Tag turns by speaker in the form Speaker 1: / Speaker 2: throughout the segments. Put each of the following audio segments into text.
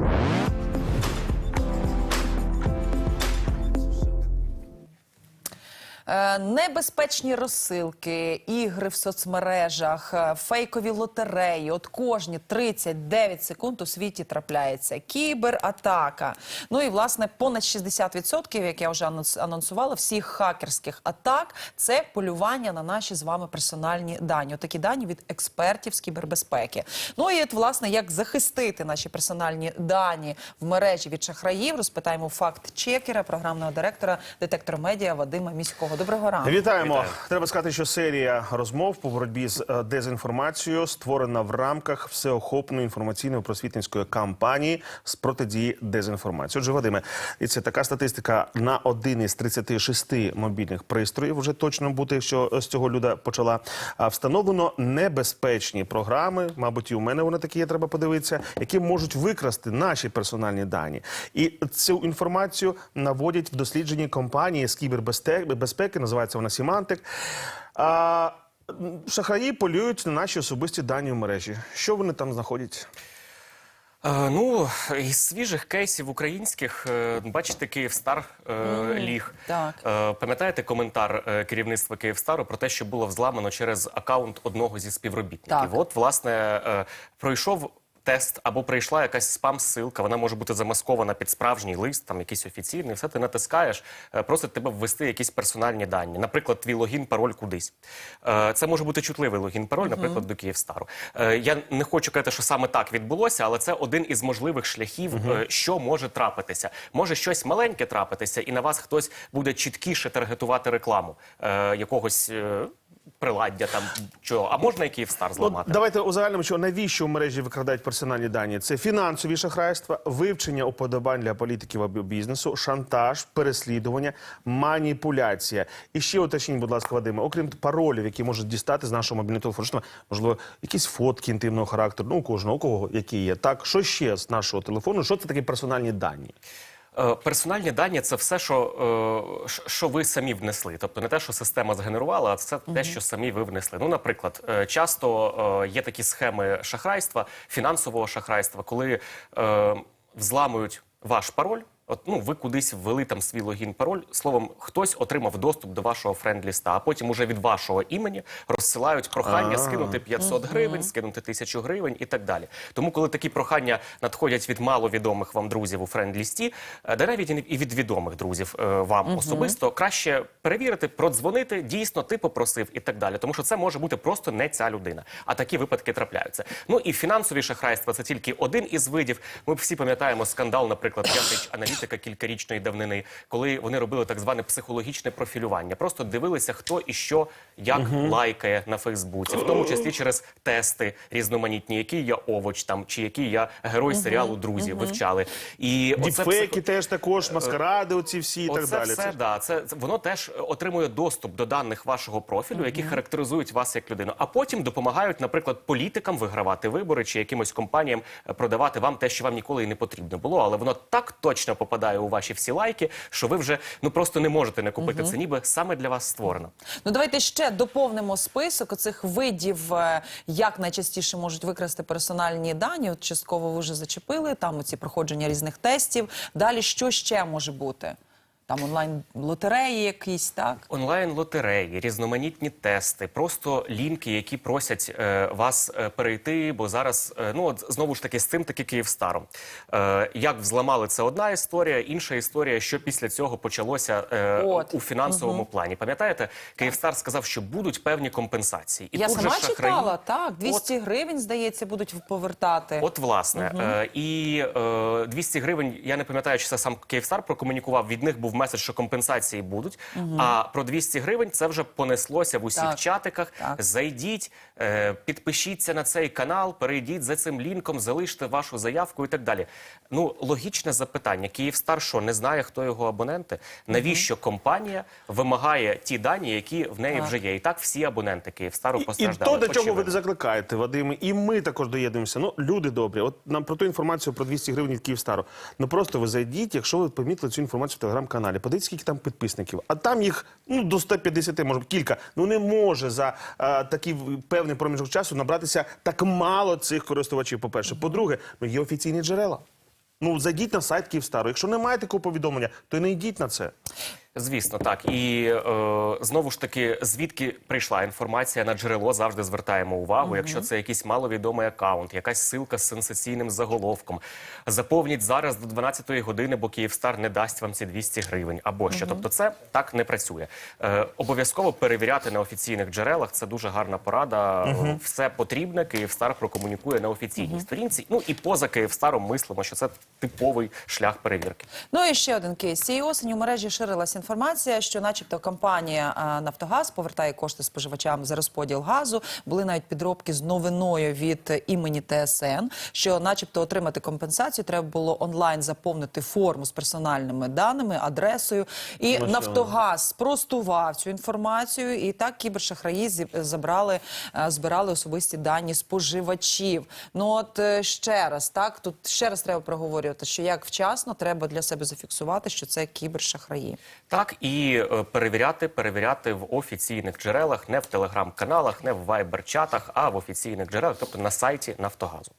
Speaker 1: Е, Небезпечні розсилки, ігри в соцмережах, е, фейкові лотереї. От кожні 39 секунд у світі трапляється кібератака. Ну і власне понад 60%, як я вже анонсувала, всіх хакерських атак це полювання на наші з вами персональні дані. От такі дані від експертів з кібербезпеки. Ну і от власне як захистити наші персональні дані в мережі від шахраїв, розпитаємо факт-чекера, програмного директора детектор медіа Вадима Міського. Доброго ранку.
Speaker 2: Вітаємо.
Speaker 3: Вітаю.
Speaker 2: Треба сказати, що серія розмов по боротьбі з е, дезінформацією створена в рамках всеохопної інформаційної просвітницької кампанії з протидії дезінформації. Отже, Вадиме, і це така статистика на один із 36 мобільних пристроїв. Вже точно бути, якщо з цього люда почала. Встановлено небезпечні програми. Мабуть, і у мене вони такі є. Треба подивитися, які можуть викрасти наші персональні дані. І цю інформацію наводять в дослідженні компанії з кібербезпеки, безпеки, називається вона Сімантик. А, шахраї полюють на наші особисті дані в мережі. Що вони там знаходять?
Speaker 3: Е, ну, із свіжих кейсів українських, е, бачите, Київстар е, ліг.
Speaker 1: так.
Speaker 3: Е, пам'ятаєте коментар керівництва Київстару про те, що було взламано через акаунт одного зі співробітників?
Speaker 1: Так.
Speaker 3: От, власне, е, пройшов. Тест або прийшла якась спам-силка, вона може бути замаскована під справжній лист, там якийсь офіційний. Все ти натискаєш, е, просить тебе ввести якісь персональні дані. Наприклад, твій логін, пароль кудись. Е, Це може бути чутливий логін, пароль, наприклад, до Київстару. Е, Я не хочу казати, що саме так відбулося, але це один із можливих шляхів, що може трапитися. Може щось маленьке трапитися, і на вас хтось буде чіткіше таргетувати рекламу якогось. Приладдя там чого, а можна і Київстар
Speaker 2: От
Speaker 3: зламати?
Speaker 2: давайте узагальнимо, що навіщо в мережі викрадають персональні дані? Це фінансові шахрайства, вивчення уподобань для політиків або бізнесу, шантаж, переслідування, маніпуляція. І ще уточніть, будь ласка, Вадиме, окрім паролів, які можуть дістати з нашого мобільного телефону, можливо, якісь фотки інтимного характеру, ну у кожного, у кого які є. Так, що ще з нашого телефону? Що це такі персональні дані?
Speaker 3: Е, Персональні дані це все, що, е, що ви самі внесли. Тобто не те, що система згенерувала, а це те, що самі ви внесли. Ну, наприклад, е, часто є такі схеми шахрайства, фінансового шахрайства, коли взламують ваш пароль. От, ну, ви кудись ввели там свій логін, пароль. Словом, хтось отримав доступ до вашого френд-ліста, а потім уже від вашого імені розсилають прохання
Speaker 2: А.
Speaker 3: скинути 500 гривень, скинути 1000 гривень і так далі. Тому, коли такі прохання надходять від маловідомих вам друзів у френд-лісті, е, навіть і від відомих друзів е, вам особисто, краще перевірити, продзвонити, дійсно ти попросив і так далі. Тому що це може бути просто не ця людина. А такі випадки трапляються. Ну і фінансові шахрайства це тільки один із видів. Ми всі пам'ятаємо скандал, наприклад, Cambridge аналітика кількарічної давнини, коли вони робили так зване психологічне профілювання. Просто дивилися, хто і що як лайкає на Фейсбуці, в тому числі через тести різноманітні, який я овоч там чи який я герой серіалу Друзі вивчали. І
Speaker 2: Діпфейки
Speaker 3: психо-
Speaker 2: теж також, маскаради, оці всі і так
Speaker 3: Оце
Speaker 2: далі.
Speaker 3: все,
Speaker 2: Це-
Speaker 3: да, це, воно теж е, отримує доступ до даних вашого профілю, які характеризують вас як людину, а потім допомагають, наприклад, політикам вигравати вибори чи якимось компаніям е, продавати вам те, що вам ніколи і не потрібно було. Але воно так точно попадає у ваші всі лайки, що ви вже ну просто не можете не купити. Це ніби саме для вас створено.
Speaker 1: Ну давайте ще доповнимо список цих видів, е, як найчастіше можуть викрасти персональні дані. От частково ви вже зачепили там оці проходження різних тестів. Далі що ще може бути? Там онлайн лотереї якісь, так?
Speaker 3: Онлайн лотереї, різноманітні тести, просто лінки, які просять е, вас е, перейти. Бо зараз е, ну от знову ж таки з цим таки Київстаром. Е, як взламали це одна історія, інша історія, що після цього почалося е,
Speaker 1: От.
Speaker 3: у фінансовому плані. Пам'ятаєте, Київстар сказав, що будуть певні компенсації, і
Speaker 1: Я
Speaker 3: тут
Speaker 1: сама
Speaker 3: же шахраї...
Speaker 1: читала, так, 200 гривень, здається, будуть повертати.
Speaker 3: От власне, е, і е, 200 гривень. Я не пам'ятаю, чи це сам Київстар прокомунікував. Від них був меседж, що компенсації будуть. А про 200 гривень це вже понеслося в усіх
Speaker 1: Так.
Speaker 3: чатиках.
Speaker 1: Так.
Speaker 3: Зайдіть, е, підпишіться на цей канал, перейдіть за цим лінком, залиште вашу заявку і так далі. Ну логічне запитання. Київстар що не знає, хто його абоненти? Навіщо компанія вимагає ті дані, які в неї вже є? І так всі абоненти Київстару
Speaker 2: І, і
Speaker 3: постраждали.
Speaker 2: то, до чого ви закликаєте, Вадиме, і ми також доєднуємося. Ну, люди добрі. От нам про ту інформацію про 200 гривень від Київстару. Ну просто ви зайдіть, якщо ви помітили цю інформацію в телеграм-каналі. Подивіться, скільки там підписників. А там їх ну до 150, може кілька. Ну не може за а, такий певний проміжок часу набратися так мало цих користувачів. По перше, по-друге, ну є офіційні джерела. Ну зайдіть на сайт Київстару. Якщо немає такого повідомлення, то й не йдіть на це.
Speaker 3: Звісно, так. І е, знову ж таки, звідки прийшла інформація на джерело, завжди звертаємо увагу. Якщо це якийсь маловідомий акаунт, якась ссылка з сенсаційним заголовком, заповніть зараз до 12-ї години, бо Київстар не дасть вам ці 200 гривень або що. Тобто, це так не працює. Е, обов'язково перевіряти на офіційних джерелах. Це дуже гарна порада. Е, Все потрібне. Київстар прокомунікує на офіційній сторінці. Ну і поза Київстаром мислимо, що це типовий шлях перевірки.
Speaker 1: Ну і ще один кейс. Цієї осені у мережі ширилась інформація, що, начебто, компанія Нафтогаз повертає кошти споживачам за розподіл газу. Були навіть підробки з новиною від імені ТСН, що, начебто, отримати компенсацію треба було онлайн заповнити форму з персональними даними, адресою. І
Speaker 2: Ну,
Speaker 1: Нафтогаз спростував цю інформацію, і так кібершахраї забрали, е, збирали особисті дані споживачів. Ну от е, ще раз, так тут ще раз треба проговорювати, що як вчасно треба для себе зафіксувати, що це кібершахраї.
Speaker 3: Так і е, перевіряти, перевіряти в офіційних джерелах, не в телеграм-каналах, не в вайбер-чатах, а в офіційних джерелах, тобто на сайті Нафтогазу.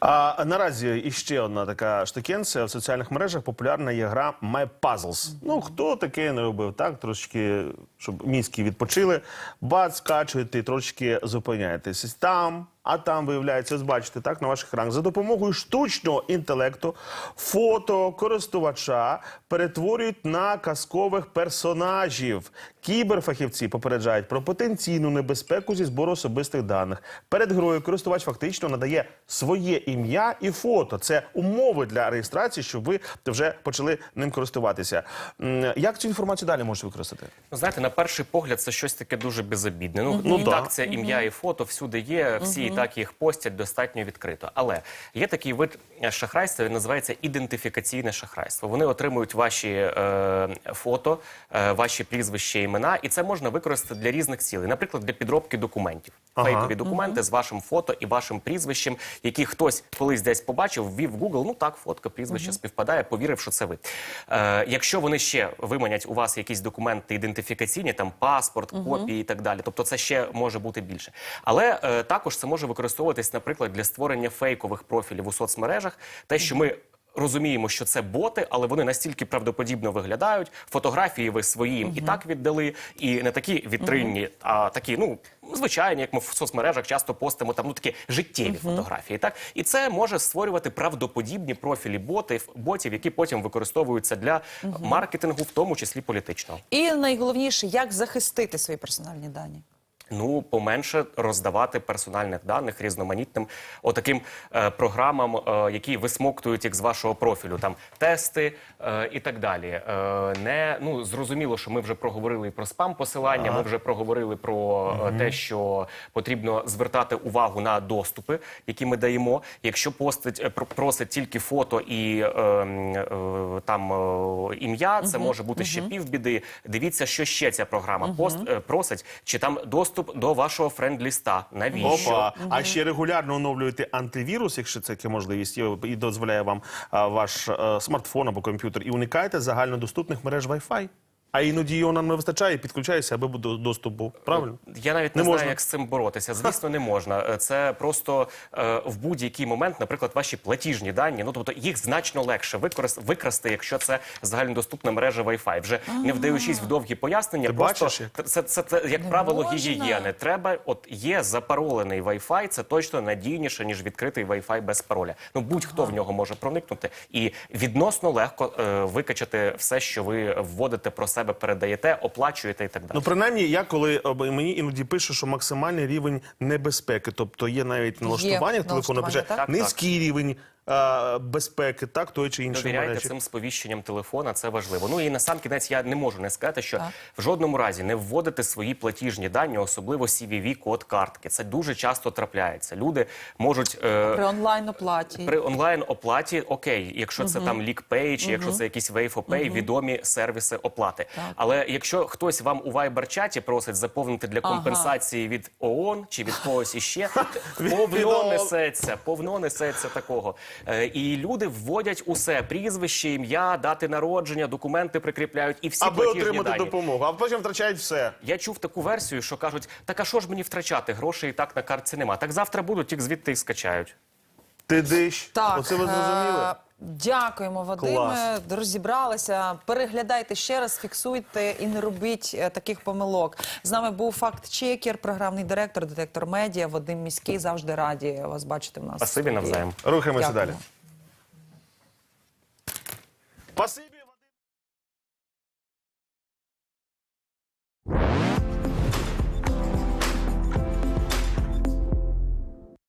Speaker 2: А наразі іще одна така штукенція в соціальних мережах популярна є гра My Puzzles. Ну хто таке не робив, так трошки, щоб мізки відпочили. Бац, скачуєте трошки зупиняєтесь там. А там виявляється, ось бачите, так на ваших екранах за допомогою штучного інтелекту фото користувача перетворюють на казкових персонажів. Кіберфахівці попереджають про потенційну небезпеку зі збору особистих даних. Перед грою користувач фактично надає своє ім'я і фото. Це умови для реєстрації, щоб ви вже почали ним користуватися. Як цю інформацію далі можете використати?
Speaker 3: Ну, знаєте, на перший погляд це щось таке дуже безобідне. Ну,
Speaker 2: Ну, да.
Speaker 3: так, це ім'я і фото всюди є, всі і так їх постять достатньо відкрито. Але є такий вид шахрайства, він називається ідентифікаційне шахрайство. Вони отримують ваші е, фото, е, ваші прізвища, імена, і це можна використати для різних цілей, наприклад, для підробки документів.
Speaker 2: Ага.
Speaker 3: Фейкові документи з вашим фото і вашим прізвищем, які хтось колись десь побачив, ввів в Google, ну так, фотка, прізвище співпадає, повірив, що це ви. Е, якщо вони ще виманять у вас якісь документи ідентифікаційні, там паспорт, копії і так далі, тобто це ще може бути більше. Але е, також це може використовуватись, наприклад, для створення фейкових профілів у соцмережах, те, що ми. Розуміємо, що це боти, але вони настільки правдоподібно виглядають. Фотографії ви своїм і так віддали, і не такі вітринні, а такі, ну звичайні, як ми в соцмережах часто постимо там ну такі життєві фотографії. Так і це може створювати правдоподібні профілі ботів, ботів, які потім використовуються для маркетингу, в тому числі політичного.
Speaker 1: І найголовніше, як захистити свої персональні дані.
Speaker 3: Ну, поменше роздавати персональних даних різноманітним отаким е, програмам, е, які висмоктують їх з вашого профілю, там тести е, і так далі. Е, не ну зрозуміло, що ми вже проговорили і про спам посилання. Ми вже проговорили про е, те, що потрібно звертати увагу на доступи, які ми даємо. Якщо постить е, про- просить тільки фото і е, е, там е, ім'я, це може бути ще півбіди. Дивіться, що ще ця програма пост е, просить, чи там доступ до вашого френд-ліста. Навіщо?
Speaker 2: Опа. А ще регулярно оновлюєте антивірус, якщо це таке можливість, і і дозволяє вам а, ваш е, смартфон або комп'ютер, і уникаєте загальнодоступних мереж Wi-Fi. А іноді його нам не вистачає, підключаєшся, аби до- доступ був. Правильно?
Speaker 3: Я навіть не,
Speaker 2: Не
Speaker 3: знаю,
Speaker 2: можна.
Speaker 3: як з цим боротися. Звісно, не можна. Е, Це просто е, в будь-який момент, наприклад, ваші платіжні дані. Ну тобто їх значно легше використ- викрасти, якщо це загальнодоступна мережа Wi-Fi. Вже не вдаючись в довгі пояснення,
Speaker 2: Ти
Speaker 3: просто
Speaker 2: бачиш, як?
Speaker 3: це, це, це, як
Speaker 1: Не
Speaker 3: правило
Speaker 1: можна.
Speaker 3: гігієни. Треба, от є запаролений Wi-Fi, це точно надійніше ніж відкритий Wi-Fi без пароля. Ну будь-хто в нього може проникнути, і відносно легко е, викачати все, що ви вводите про себе, передаєте, оплачуєте і так далі.
Speaker 2: Ну, принаймні, я коли е, мені іноді пише, що максимальний рівень небезпеки, тобто є навіть налаштування телефону,
Speaker 1: налаштування,
Speaker 2: пише
Speaker 1: так?
Speaker 3: Так,
Speaker 2: низький рівень е, безпеки, так, тої чи іншої
Speaker 3: Довіряйте
Speaker 2: мережі.
Speaker 3: цим сповіщенням телефона, це важливо. Ну і на сам кінець я не можу не сказати, що
Speaker 1: Так.
Speaker 3: в жодному разі не вводити свої платіжні дані, особливо cvv код картки. Це дуже часто трапляється. Люди можуть е,
Speaker 1: При онлайн оплаті.
Speaker 3: при онлайн оплаті, окей, якщо це там LeakPay, чи якщо це якісь WayFoPay, відомі сервіси оплати. Але якщо хтось вам у Viber-чаті просить заповнити для
Speaker 1: Ага.
Speaker 3: компенсації від ООН чи від когось іще, повно несеться, повно несеться такого. Е, і люди вводять усе: прізвище, ім'я, дати народження, документи прикріпляють і всі
Speaker 2: Аби
Speaker 3: платіжні
Speaker 2: отримати
Speaker 3: дані.
Speaker 2: допомогу, а потім втрачають все.
Speaker 3: Я чув таку версію, що кажуть, так а що ж мені втрачати? Грошей і так на картці нема. Так завтра будуть, тільки звідти їх скачають.
Speaker 2: Ти диш.
Speaker 1: Так,
Speaker 2: Оце ви зрозуміли?
Speaker 1: е, Дякуємо, Вадиме.
Speaker 2: Клас.
Speaker 1: Розібралися. Переглядайте ще раз, фіксуйте і не робіть е, таких помилок. З нами був факт-чекер, програмний директор, детектор медіа. Вадим Міський. Завжди раді вас бачити в нас.
Speaker 3: Спасибі навзаєм.
Speaker 2: Рухаємося
Speaker 1: Дякуємо.
Speaker 2: далі. Спасибі.